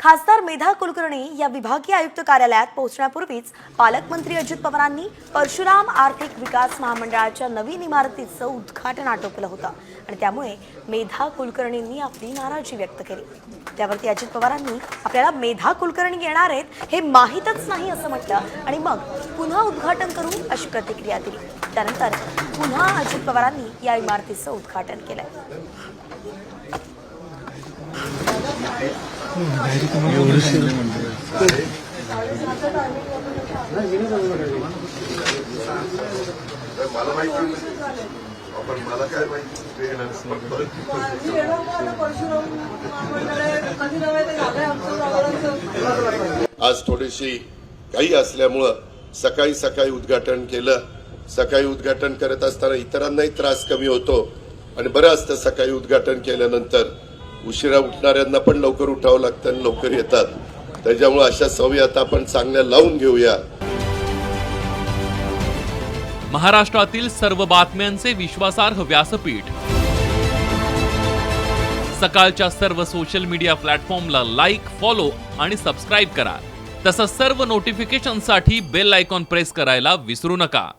खासदार मेधा कुलकर्णी या विभागीय आयुक्त कार्यालयात पोहोचण्यापूर्वीच पालकमंत्री अजित पवारांनी परशुराम आर्थिक विकास महामंडळाच्या नवीन इमारतीचं उद्घाटन आटोपलं होतं. आणि त्यामुळे मेधा कुलकर्णींनी आपली नाराजी व्यक्त केली. त्यावरती अजित पवारांनी आपल्याला मेधा कुलकर्णी येणार आहेत हे माहीतच नाही असं म्हटलं आणि मग पुन्हा उद्घाटन करू अशी प्रतिक्रिया दिली. त्यानंतर पुन्हा अजित पवारांनी या इमारतीचं उद्घाटन केलं. मला माहिती मला काय माहिती आज थोडीशी काही असल्यामुळं सकाळी सकाळी उद्घाटन केलं. सकाळी उद्घाटन करत असताना इतरांनाही त्रास कमी होतो. आणि बरं असतं सकाळी उद्घाटन केल्यानंतर. उशिरा उठणाऱ्यांना पण लवकर उठावं लागतं आणि लवकर येतात. त्याच्यामुळे अशा सवयी आता आपण चांगल्या लावून घेऊया. महाराष्ट्रातील सर्व बातम्यांचे विश्वासार्ह व्यासपीठ. सकाळच्या सर्व सोशल मीडिया प्लॅटफॉर्मला लाईक फॉलो आणि सबस्क्राईब करा. तसंच सर्व नोटिफिकेशनसाठी बेल आयकॉन प्रेस करायला विसरू नका.